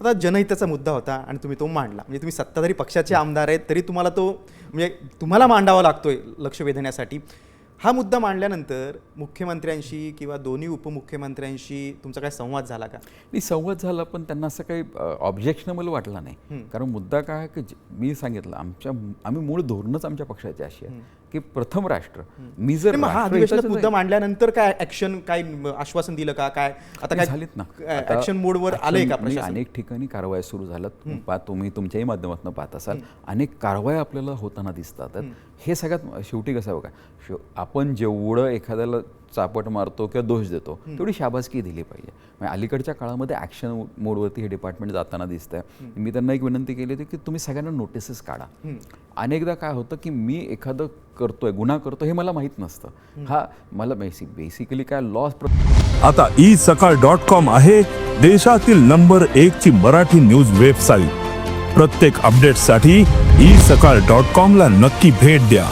आता जनहिताचा मुद्दा होता आणि तुम्ही तो मांडला. म्हणजे तुम्ही सत्ताधारी पक्षाचे आमदार आहेत तरी तुम्हाला तो म्हणजे तुम्हाला मांडावा लागतोय लक्ष वेधण्यासाठी. हा मुद्दा मांडल्यानंतर मुख्यमंत्र्यांशी किंवा दोन्ही उपमुख्यमंत्र्यांशी तुमचा काय संवाद झाला का? नाही संवाद झाला पण त्यांना असं काही ऑब्जेक्शनेबल वाटला नाही. कारण मुद्दा काय की मी सांगितलं आमच्या आम्ही मूळ धोरणच आमच्या पक्षाची अशी आहे की प्रथम राष्ट्र. मी जर मग हा अधिवेशनात मुद्दा मांडल्यानंतर काय ऍक्शन काय आश्वासन दिलं का? काय? आता काय झालीत ना. ऍक्शन मोडवर आलंय का म्हणजे अनेक ठिकाणी कारवाया सुरू झाल्यात. पा तुम्ही तुमच्याही माध्यमातून पाहत असाल. अनेक कारवाया आपल्याला होताना दिसतात. हे सगळ्यात शेवटी कसं बघा आपण जेवढं एखाद्याला चापट मारतो किंवा दोष देतो तेवढी शाबासकी दिली पाहिजे. म्हणजे अलीकडच्या काळामध्ये ॲक्शन मोडवरती हे डिपार्टमेंट जाताना दिसतंय. मी त्यांना एक विनंती केली होती की तुम्ही सगळ्यांना नोटिसेस काढा. अनेकदा काय होतं की मी एखादं करतोय गुन्हा करतो हे मला माहीत नसतं. हा मला बेसिक बेसिकली काय लॉस आता ई सकाळ डॉट कॉम आहे देशातील नंबर एक ची मराठी न्यूज वेबसाईट प्रत्येक अपडेटसाठी ई सकाळ डॉट कॉम ला नक्की भेट द्या.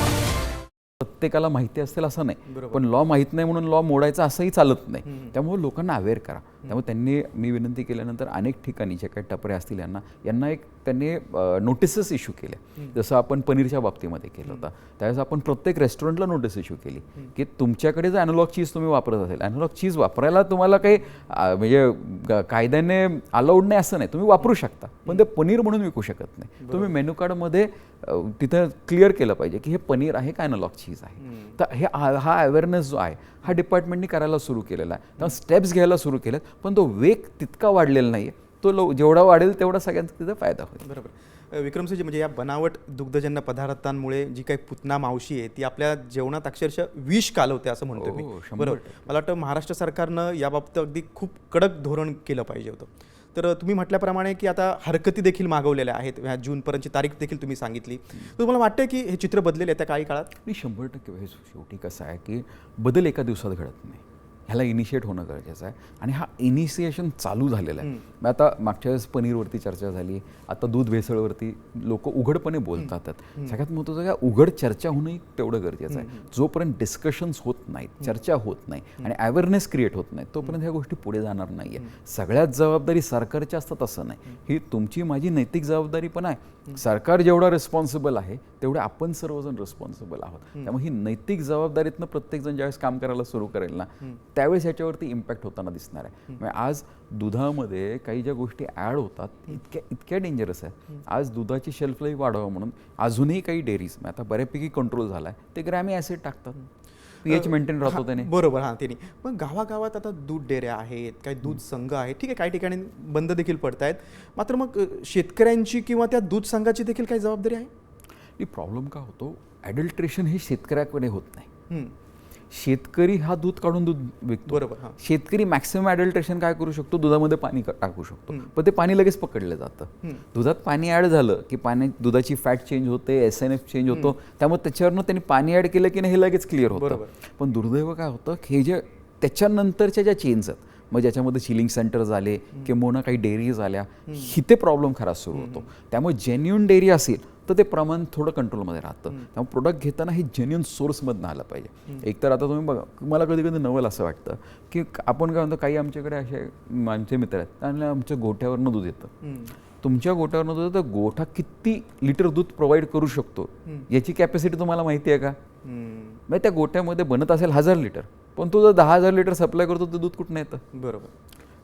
प्रत्येकाला माहिती असेल असं नाही. पण लॉ माहीत नाही म्हणून लॉ मोडायचा असंही चालत नाही. त्यामुळे लोकांना अवेअर करा. त्यामुळे त्यांनी मी विनंती केल्यानंतर अनेक ठिकाणी जे काही टपरे असतील यांना यांना एक त्यांनी नोटिसेस इश्यू केल्या जसं आपण पनीरच्या बाबतीमध्ये केलं होतं. त्यावेळेस आपण प्रत्येक रेस्टॉरंटला नोटीस इश्यू केली की तुमच्याकडे जर अॅनॉलॉग चीज तुम्ही वापरत असेल अॅनॉलॉग चीज वापरायला तुम्हाला काही म्हणजे कायद्याने अलाउड नाही असं नाही. तुम्ही वापरू शकता. पण ते पनीर म्हणून विकू शकत नाही. तुम्ही मेनू कार्डमध्ये तिथं क्लिअर केलं पाहिजे की हे पनीर आहे का अॅनॉलॉग चीज आहे. तर हे हा- अवेअरनेस जो आहे हा डिपार्टमेंटनी करायला सुरू केलेला आहे. तेव्हा स्टेप्स घ्यायला सुरू केलेत. पण तो वेग तितका वाढलेला नाही आहे तो लो जेवढा वाढेल तेवढा सगळ्यांचा तिथं फायदा होईल. बरोबर. विक्रमसिंहजी म्हणजे या बनावट दुग्धजन्य पदार्थांमुळे जी काही पुतना मावशी आहे ती आपल्या जेवणात अक्षरशः विष कालवते असं म्हणतो मी. हो, शंभर बरोबर. मला वाटतं महाराष्ट्र सरकारनं याबाबत अगदी खूप कडक धोरण केलं पाहिजे होतं. तर तुम्ही म्हटल्याप्रमाणे की आता हरकती देखील मागवलेल्या आहेत. ह्या जूनपर्यंतची तारीख देखील तुम्ही सांगितली. तर तुम्हाला वाटतं की हे चित्र बदलेलं आहे त्या काही काळात? मी शंभर टक्के. हे शेवटी कसं आहे की बदल एका दिवसात घडत नाही. ह्याला इनिशिएट होणं गरजेचं आहे. आणि हा इनिशिएशन चालू झालेलं आहे. मग आता मागच्या वेळेस पनीरवरती चर्चा झाली. आता दूध भेसळवरती लोक उघडपणे बोलतात. सगळ्यात महत्त्वाचं काय? उघड चर्चा होणंही तेवढं गरजेचं आहे. जोपर्यंत डिस्कशन्स होत नाहीत चर्चा होत नाही आणि अवेअरनेस क्रिएट होत नाही तोपर्यंत ह्या गोष्टी पुढे जाणार नाही आहे सगळ्यात जबाबदारी सरकारची असतात असं नाही. ही तुमची माझी नैतिक जबाबदारी पण आहे. सरकार जेवढा रिस्पॉन्सिबल आहे तेवढे आपण सर्वजण रिस्पॉन्सिबल आहोत. त्यामुळे ही नैतिक जबाबदारीतनं प्रत्येकजण ज्यावेळेस काम करायला सुरू करेल ना त्यावेळेस याच्यावरती इम्पॅक्ट होताना दिसणार आहे. म्हणजे आज दुधामध्ये काही ज्या गोष्टी ॲड होतात इतक्या इतक्या डेंजरस आहेत आज दुधाची शेल्फ लाईफ वाढवावं म्हणून अजूनही काही डेअरीज आता बऱ्यापैकी कंट्रोल झाला आहे ते ग्रॅमी ॲसिड टाकतात. पीएच मेंटेन राहतो त्याने. बरोबर हां त्यांनी. पण गावागावात आता दूध डेऱ्या आहेत काही दूध संघ आहेत ठीक आहे काही ठिकाणी बंद देखील पडत आहेत. मात्र मग शेतकऱ्यांची किंवा त्या दूध संघाची देखील काही जबाबदारी आहे? प्रॉब्लेम का होतो? ॲडल्ट्रेशन हे शेतकऱ्याकडे होत नाही. शेतकरी हा दूध काढून दूध विकतो. बरोबर हां. शेतकरी मॅक्सिमम ॲडल्ट्रेशन काय करू शकतो? दुधामध्ये पाणी टाकू शकतो. पण ते पाणी लगेच पकडलं जातं. दुधात पाणी ॲड झालं की पाणी दुधाची फॅट चेंज होते एस एन एफ चेंज होतो. त्यामुळे त्याच्यावरनं त्यांनी पाणी ॲड केलं की नाही हे लगेच क्लिअर होतं. पण दुर्दैव काय होतं? की हे जे त्याच्यानंतरच्या ज्या चेंज आहेत मग ज्याच्यामध्ये चिलिंग सेंटर झाले किंवा काही डेअरी झाल्या हिथे प्रॉब्लेम खरा सुरू होतो. त्यामुळे जेन्युन डेअरी असेल तर ते प्रमाण थोडं कंट्रोलमध्ये राहतं. त्यामुळे प्रोडक्ट घेताना हे जेन्युन सोर्समधनं आलं पाहिजे. एकतर आता तुम्ही बघा मला कधी कधी नवल असं वाटतं की आपण काय म्हणतो काही आमच्याकडे असे आमचे मित्र आहेत त्यांना आमच्या गोठ्यावरनं दूध येतं. तुमच्या गोठ्यावरनं दूध येतं गोठा किती लिटर दूध प्रोव्हाइड करू शकतो? याची कॅपॅसिटी तुम्हाला माहिती आहे का? मग त्या गोट्यामध्ये बनत असेल हजार लिटर पण तो जर दहा हजार लिटर सप्लाय करतो तर दूध कुठनं येतं? बरोबर.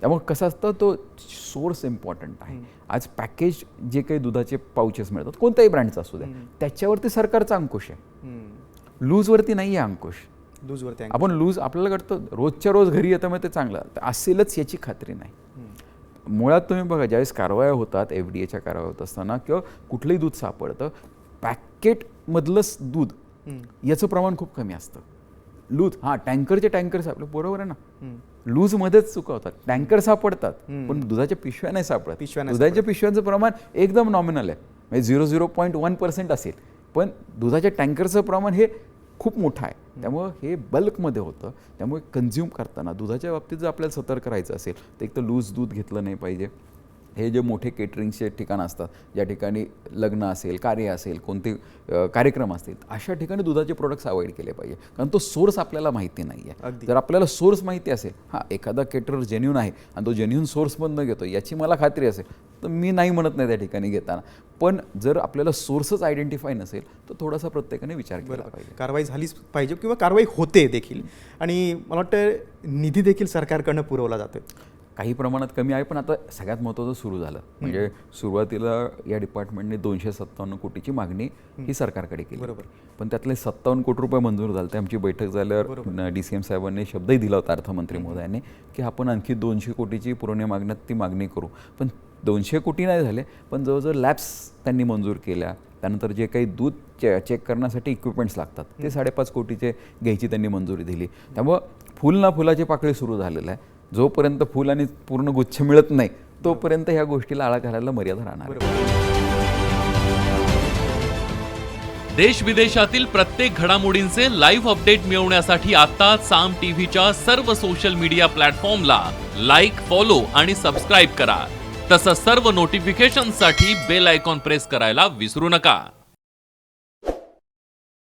त्यामुळे कसं असतं तो सोर्स इम्पॉर्टंट आहे. आज पॅकेज जे काही दुधाचे पाउचेस मिळतात कोणत्याही ब्रँडचा असू द्या त्याच्यावरती सरकारचा अंकुश आहे. लूजवरती नाही आहे अंकुश. आहे. आपण लूज आपल्याला कळतं रोजच्या रोज घरी येतं मग ते चांगलं तर असेलच याची खात्री नाही. मुळात तुम्ही बघा ज्यावेळेस कारवाया होतात एफ डी एच्या कारवाया होत असताना किंवा कुठलंही दूध सापडतं पॅकेटमधलंच दूध याचं प्रमाण खूप कमी असतं. लूज हां टँकरचे टँकर सापडले बरोबर आहे ना? लूजमध्येच चुका होतात टँकर सापडतात पण दुधाच्या पिशव्या नाही सापडत. पिशव्या दुधाच्या पिशव्यांचं प्रमाण एकदम नॉमिनल आहे. म्हणजे zero zero point one percent असेल. पण दुधाच्या टँकरचं प्रमाण हे खूप मोठं आहे. त्यामुळं हे बल्कमध्ये होतं. त्यामुळे कन्झ्युम करताना दुधाच्या बाबतीत जर आपल्याला सतर्क राहायचं असेल तर एक तर लूज दूध घेतलं नाही पाहिजे. हे जे मोठे केटरिंगचे ठिकाण असतात ज्या ठिकाणी लग्न असेल कार्य असेल कोणते कार्यक्रम असतील अशा ठिकाणी दुधाचे प्रोडक्ट्स अवॉइड केले पाहिजे. कारण तो सोर्स आपल्याला माहिती नाही आहे अगदी. जर आपल्याला सोर्स माहिती असेल हां एखादा केटर जेन्युन आहे आणि तो जेन्युन सोर्समधनं घेतो याची मला खात्री असेल तर मी नाही म्हणत नाही त्या ठिकाणी घेताना. पण जर आपल्याला सोर्सच आयडेंटिफाय नसेल तर थोडासा प्रत्येकाने विचार केला पाहिजे. कारवाई झालीच पाहिजे किंवा कारवाई होते देखील. आणि मला वाटतं निधी देखील सरकारकडनं पुरवला जातोय. काही प्रमाणात कमी आहे पण आता सगळ्यात महत्त्वाचं सुरू झालं. म्हणजे सुरुवातीला या डिपार्टमेंटने दोनशे सत्तावन्न कोटीची मागणी ही सरकारकडे केली. बरोबर. पण त्यातले सत्तावन्न कोटी रुपये मंजूर झाले ते आमची बैठक झाल्यावर डी सी एम साहेबांनी शब्दही दिला होता अर्थमंत्री महोदयांनी की आपण आणखी दोनशे कोटीची पुरवणी मागण्यात ती मागणी करू. पण दोनशे कोटी नाही झाले पण जवळजवळ लॅब्स त्यांनी मंजूर केल्या. त्यानंतर जे काही दूध चे चेक करण्यासाठी इक्विपमेंट्स लागतात ते साडेपाच कोटीचे घ्यायची त्यांनी मंजुरी दिली. त्यामुळं फुल ना फुलाची पाकळी सुरू झालेलं आहे. जोपर्यंत फुल आणि पूर्ण गुच्छ मिळत नाही तोपर्यंत ह्या गोष्टीला आळा घालायला मर्यादा राहणार देश विदेशातील प्रत्येक घडामोडींचे लाईव्ह अपडेट मिळवण्यासाठी आता साम टीव्हीच्या सर्व सोशल मीडिया प्लॅटफॉर्मला लाईक फॉलो आणि सबस्क्राईब करा. तसंच सर्व नोटिफिकेशनसाठी बेल आयकॉन प्रेस करायला विसरू नका.